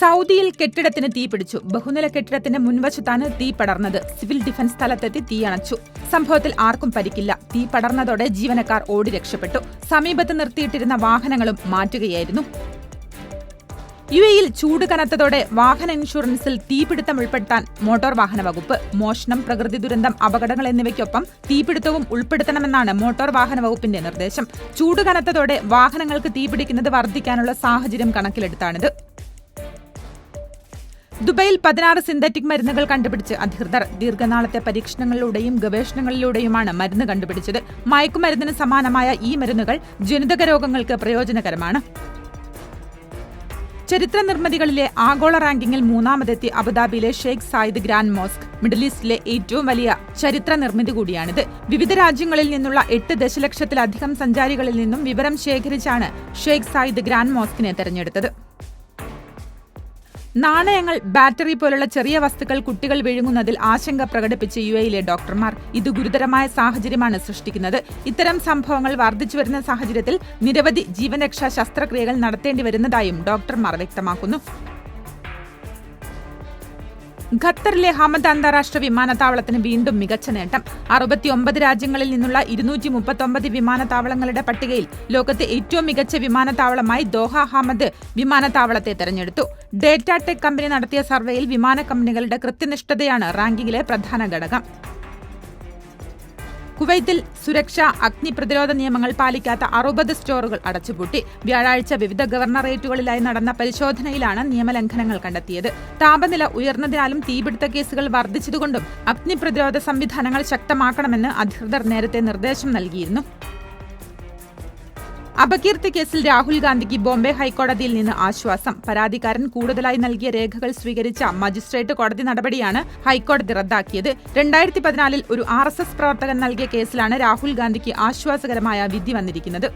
സൗദിയിൽ കെട്ടിടത്തിന് തീപിടിച്ചു ബഹുനില കെട്ടിടത്തിന്റെ മുൻവശത്താണ് തീ പടർന്നത്. സിവിൽ ഡിഫൻസ് സ്ഥലത്തെത്തി തീയണച്ചു സംഭവത്തിൽ ആർക്കും പരിക്കില്ല. തീ പടർന്നതോടെ ജീവനക്കാർ ഓടി രക്ഷപ്പെട്ടു. സമീപത്ത് നിർത്തിയിട്ടിരുന്ന വാഹനങ്ങളും മാറ്റുകയായിരുന്നു. യു എയിൽ ചൂട് കനത്തതോടെ വാഹന ഇൻഷുറൻസിൽ തീപിടുത്തം ഉൾപ്പെടുത്താൻ മോട്ടോർ വാഹന വകുപ്പ് മോഷണം പ്രകൃതി ദുരന്തം അപകടങ്ങൾ എന്നിവയ്ക്കൊപ്പം തീപിടുത്തവും ഉൾപ്പെടുത്തണമെന്നാണ് മോട്ടോർ വാഹന വകുപ്പിന്റെ നിർദ്ദേശം. ചൂട് കനത്തതോടെ വാഹനങ്ങൾക്ക് തീപിടിക്കുന്നത് വർദ്ധിക്കാനുള്ള സാഹചര്യം കണക്കിലെടുത്താണിത്. ദുബൈയിൽ പതിനാറ് സിന്തറ്റിക് മരുന്നുകൾ കണ്ടുപിടിച്ച് അധികൃതർ. ദീർഘനാളത്തെ പരീക്ഷണങ്ങളിലൂടെയും ഗവേഷണങ്ങളിലൂടെയുമാണ് മരുന്ന് കണ്ടുപിടിച്ചത്. മയക്കുമരുന്നിന് സമാനമായ ഈ മരുന്നുകൾ ജനിതക രോഗങ്ങൾക്ക് പ്രയോജനകരമാണ്. ചരിത്ര നിർമ്മിതികളിലെ ആഗോള റാങ്കിങ്ങിൽ മൂന്നാമതെത്തി അബുദാബിയിലെ Sheikh Zayed grand mosque. Middle ഈസ്റ്റിലെ ഏറ്റവും വലിയ ചരിത്ര നിർമ്മിതി കൂടിയാണിത്. വിവിധ രാജ്യങ്ങളിൽ നിന്നുള്ള എട്ട് ദശലക്ഷത്തിലധികം സഞ്ചാരികളിൽ നിന്നും വിവരം ശേഖരിച്ചാണ് ഷെയ്ഖ് സായിദ് ഗ്രാൻഡ് മോസ്കിനെ തെരഞ്ഞെടുത്തത്. നാണയങ്ങൾ ബാറ്ററി പോലുള്ള ചെറിയ വസ്തുക്കൾ കുട്ടികൾ വിഴുങ്ങുന്നതിൽ ആശങ്ക പ്രകടിപ്പിച്ച യു എയിലെ ഡോക്ടർമാർ ഇത് ഗുരുതരമായ സാഹചര്യമാണ് സൃഷ്ടിക്കുന്നത്. ഇത്തരം സംഭവങ്ങൾ വർദ്ധിച്ചു വരുന്ന സാഹചര്യത്തിൽ നിരവധി ജീവൻരക്ഷാ ശസ്ത്രക്രിയകൾ നടത്തേണ്ടി വരുന്നതായും ഡോക്ടർമാർ വ്യക്തമാക്കുന്നു. ഖത്തറിലെ ഹമദ് അന്താരാഷ്ട്ര വിമാനത്താവളത്തിന് വീണ്ടും മികച്ച നേട്ടം. അറുപത്തിയൊമ്പത് രാജ്യങ്ങളിൽ നിന്നുള്ള ഇരുന്നൂറ്റി മുപ്പത്തൊമ്പത് വിമാനത്താവളങ്ങളുടെ പട്ടികയിൽ ലോകത്തെ ഏറ്റവും മികച്ച വിമാനത്താവളമായി ദോഹ ഹമദ് വിമാനത്താവളത്തെ തെരഞ്ഞെടുത്തു. ഡേറ്റ ടെക് കമ്പനി നടത്തിയ സർവേയിൽ വിമാന കമ്പനികളുടെ കൃത്യനിഷ്ഠതയാണ് റാങ്കിങ്ങിലെ പ്രധാന ഘടകം. കുവൈത്തിൽ സുരക്ഷാ അഗ്നി പ്രതിരോധ നിയമങ്ങൾ പാലിക്കാത്ത അറുപത് സ്റ്റോറുകൾ അടച്ചുപൂട്ടി. വ്യാഴാഴ്ച വിവിധ ഗവർണറേറ്റുകളിലായി നടന്ന പരിശോധനയിലാണ് നിയമലംഘനങ്ങൾ കണ്ടെത്തിയത്. താപനില ഉയർന്നതിനാലും തീപിടുത്ത കേസുകൾ വർദ്ധിച്ചതുകൊണ്ടും അഗ്നിപ്രതിരോധ സംവിധാനങ്ങൾ ശക്തമാക്കണമെന്ന് അധികൃതർ നേരത്തെ നിർദ്ദേശം നൽകിയിരുന്നു. അപകീർത്തി കേസിൽ രാഹുൽ ഗാന്ധിക്ക് ബോംബെ ഹൈക്കോടതിയിൽ നിന്ന് ആശ്വാസം. പരാതിക്കാരൻ കൂടുതലായി നൽകിയ രേഖകൾ സ്വീകരിച്ച മജിസ്ട്രേറ്റ് കോടതി നടപടിയാണ് ഹൈക്കോടതി റദ്ദാക്കിയത്. രണ്ടായിരത്തി പതിനാലിൽ ഒരു ആർ പ്രവർത്തകൻ നൽകിയ കേസിലാണ് രാഹുൽ ഗാന്ധിക്ക് ആശ്വാസകരമായ വിധി വന്നിരിക്കുന്നത്.